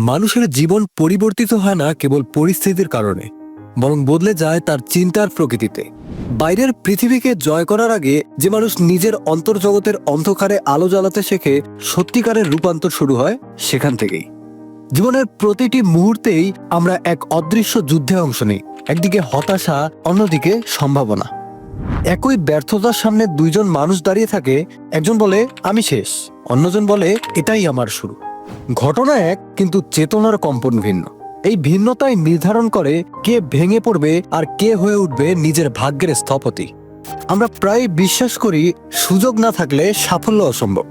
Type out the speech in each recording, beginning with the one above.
মানুষের জীবন পরিবর্তিত হয় না কেবল পরিস্থিতির কারণে, বরং বদলে যায় তার চিন্তার প্রকৃতিতে। বাইরের পৃথিবীকে জয় করার আগে যে মানুষ নিজের অন্তর্জগতের অন্ধকারে আলো জ্বালাতে শেখে, সত্যিকারের রূপান্তর শুরু হয় সেখান থেকেই। জীবনের প্রতিটি মুহূর্তেই আমরা এক অদৃশ্য যুদ্ধে অংশ নিই, একদিকে হতাশা, অন্যদিকে সম্ভাবনা। একই ব্যর্থতার সামনে দুইজন মানুষ দাঁড়িয়ে থাকে, একজন বলে, আমি শেষ। অন্যজন বলে, এটাই আমার শুরু। ঘটনা এক কিন্তু চেতনার কম্পন ভিন্ন। এই ভিন্নতাই নির্ধারণ করে কে ভেঙে পড়বে আর কে হয়ে উঠবে নিজের ভাগ্যের স্থপতি। আমরা প্রায় বিশ্বাস করি সুযোগ না থাকলে সাফল্য অসম্ভব,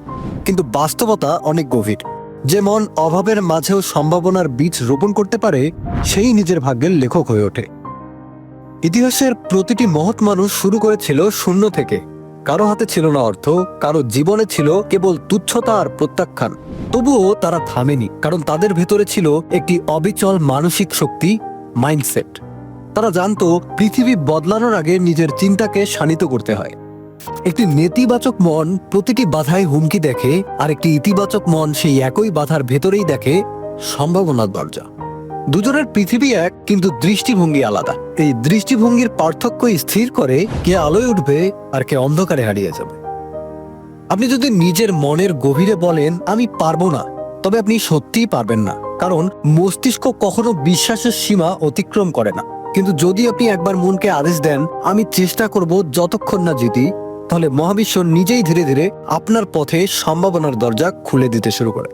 কিন্তু বাস্তবতা অনেক গভীর। যে মন অভাবের মাঝেও সম্ভাবনার বীজ রোপণ করতে পারে সেই নিজের ভাগ্যের লেখক হয়ে ওঠে। ইতিহাসের প্রতিটি মহৎ মানুষ শুরু করেছিল শূন্য থেকে। কারও হাতে ছিল না অর্থ, কারও জীবনে ছিল কেবল তুচ্ছতা আর প্রত্যাখ্যান। তবুও তারা থামেনি, কারণ তাদের ভেতরে ছিল একটি অবিচল মানসিক শক্তি, মাইন্ডসেট। তারা জানতো, পৃথিবী বদলানোর আগে নিজের চিন্তাকে শানিত করতে হয়। একটি নেতিবাচক মন প্রতিটি বাধায় হুমকি দেখে আর একটি ইতিবাচক মন সেই একই বাধার ভেতরেই দেখে, সম্ভাবনার দরজা। দুজনের পৃথিবী এক, কিন্তু দৃষ্টিভঙ্গি আলাদা। এই দৃষ্টিভঙ্গির পার্থক্য স্থির করে কে আলোয় উঠবে আর কে অন্ধকারে হারিয়ে যাবে। আপনি যদি নিজের মনের গভীরে বলেন, আমি পারব না, তবে আপনি সত্যিই পারবেন না, কারণ মস্তিষ্ক কখনো বিশ্বাসের সীমা অতিক্রম করে না। কিন্তু যদি আপনি একবার মনকে আদেশ দেন, আমি চেষ্টা করব যতক্ষণ না জিতি, তাহলে মহাবিশ্ব নিজেই ধীরে ধীরে আপনার পথে সম্ভাবনার দরজা খুলে দিতে শুরু করে।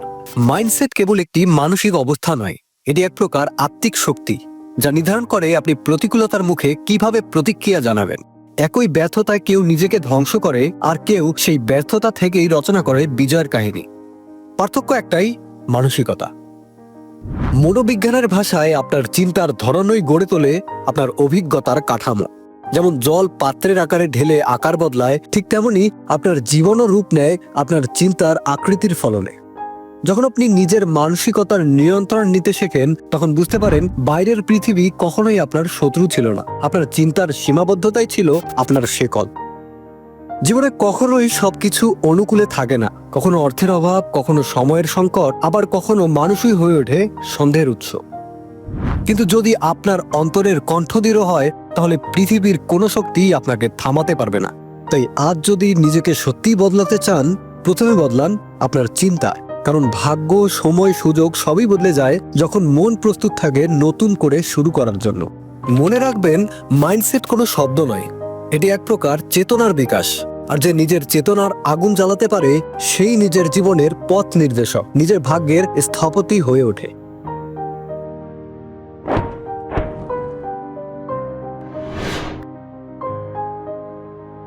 মাইন্ডসেট কেবল একটি মানসিক অবস্থা নয় এটি এক প্রকার আত্মিক শক্তি, যা নির্ধারণ করে আপনি প্রতিকূলতার মুখে কীভাবে প্রতিক্রিয়া জানাবেন। একই ব্যর্থতায় কেউ নিজেকে ধ্বংস করে, আর কেউ সেই ব্যর্থতা থেকেই রচনা করে বিজয়ের কাহিনী। পার্থক্য একটাই, মানসিকতা। মনোবিজ্ঞানের ভাষায় আপনার চিন্তার ধরনই গড়ে তোলে আপনার অভিজ্ঞতার কাঠামো। যেমন জল পাত্রের আকারে ঢেলে আকার বদলায়, ঠিক তেমনি আপনার জীবনও রূপ নেয় আপনার চিন্তার আকৃতির ফলনে। যখন আপনি নিজের মানসিকতার নিয়ন্ত্রণ নিতে শেখেন, তখন বুঝতে পারেন বাইরের পৃথিবী কখনোই আপনার শত্রু ছিল না। আপনার চিন্তার সীমাবদ্ধতাই ছিল আপনার শেকল। জীবনে কখনোই সবকিছু অনুকূলে থাকে না। কখনো অর্থের অভাব, কখনো সময়ের সংকট, আবার কখনো মানুষই হয়ে ওঠে সন্দেহের উৎস। কিন্তু যদি আপনার অন্তরের কণ্ঠদৃঢ় হয়, তাহলে পৃথিবীর কোনো শক্তিই আপনাকে থামাতে পারবে না। তাই আজ যদি নিজেকে সত্যিই বদলাতে চান, প্রথমে বদলান আপনার চিন্তা। কারণ ভাগ্য, সময়, সুযোগ সবই বদলে যায় যখন মন প্রস্তুত থাকে নতুন করে শুরু করার জন্য। মনে রাখবেন, মাইন্ডসেট কোনো শব্দ নয়। এটি এক প্রকার চেতনার বিকাশ। আর যে নিজের চেতনার আগুন জ্বালাতে পারে, সেই নিজের জীবনের পথ নির্দেশক, নিজের ভাগ্যের স্থপতি হয়ে ওঠে।